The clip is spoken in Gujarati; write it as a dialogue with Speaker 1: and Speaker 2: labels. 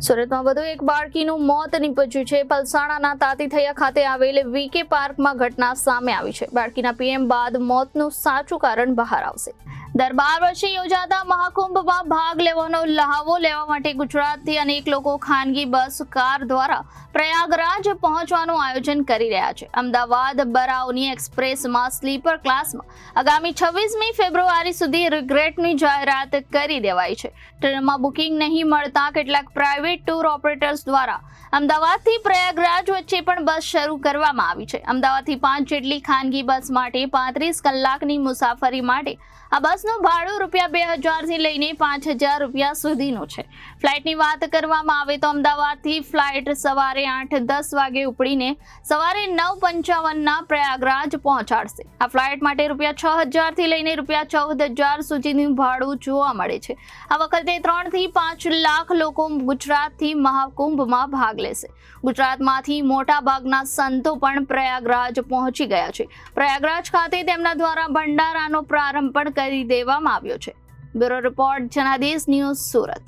Speaker 1: સુરતમાં વધુ એક બાળકીનું મોત નીપજ્યું છે. પલસાણાના તાતીથૈયા ખાતે આવેલ વીકે પાર્કમાં ઘટના સામે આવી છે. બાળકીના પીએમ બાદ મોતનું સાચું કારણ બહાર આવશે. દર બાર વર્ષે યોજાતા મહાકુંભમાં ભાગ લેવાનો લહાવો લેવા માટે ગુજરાતથી અનેક લોકો ખાનગી બસ, કાર દ્વારા પ્રયાગરાજ પહોંચવાનું આયોજન કરી રહ્યા છે. અમદાવાદ બરાઉની એક્સપ્રેસમાં સ્લીપર ક્લાસમાં આગામી છવ્વીસમી ફેબ્રુઆરી સુધી રિગ્રેટની જાહેરાત કરી દેવાઈ છે. ટ્રેનમાં બુકિંગ નહીં મળતા કેટલાક પ્રાઇવેટ ટૂર ઓપરેટર્સ દ્વારા અમદાવાદથી પ્રયાગરાજ વચ્ચે પણ બસ શરૂ કરવામાં આવી છે. અમદાવાદથી પાંચ જેટલી ખાનગી બસ માટે પાંત્રીસ કલાકની મુસાફરી માટે આ બસનું ભાડું રૂપિયા બે હજારથી લઈને પાંચ હજાર રૂપિયા સુધીનું છે. ફ્લાઇટની વાત કરવામાં આવે તો અમદાવાદથી ફ્લાઇટ સવારે આઠ દસ વાગે ઉપડીને સવારે નવ પંચાવનના પ્રયાગરાજ પહોંચાડશે. આ ફ્લાઇટ માટે રૂપિયા છ હજારથી લઈને રૂપિયા ચૌદ હજાર સુધીનું ભાડું જોવા મળે છે. આ વખતે ત્રણથી પાંચ લાખ લોકો ગુજરાતથી મહાકુંભમાં ભાગ લેશે. ગુજરાતમાંથી મોટા ભાગના સંતો પણ પ્રયાગરાજ પહોંચી ગયા છે. પ્રયાગરાજ ખાતે તેમના દ્વારા ભંડારાનો પ્રારંભ પણ કરી દેવામાં આવ્યો છે. Bureau report Janadesh news Surat.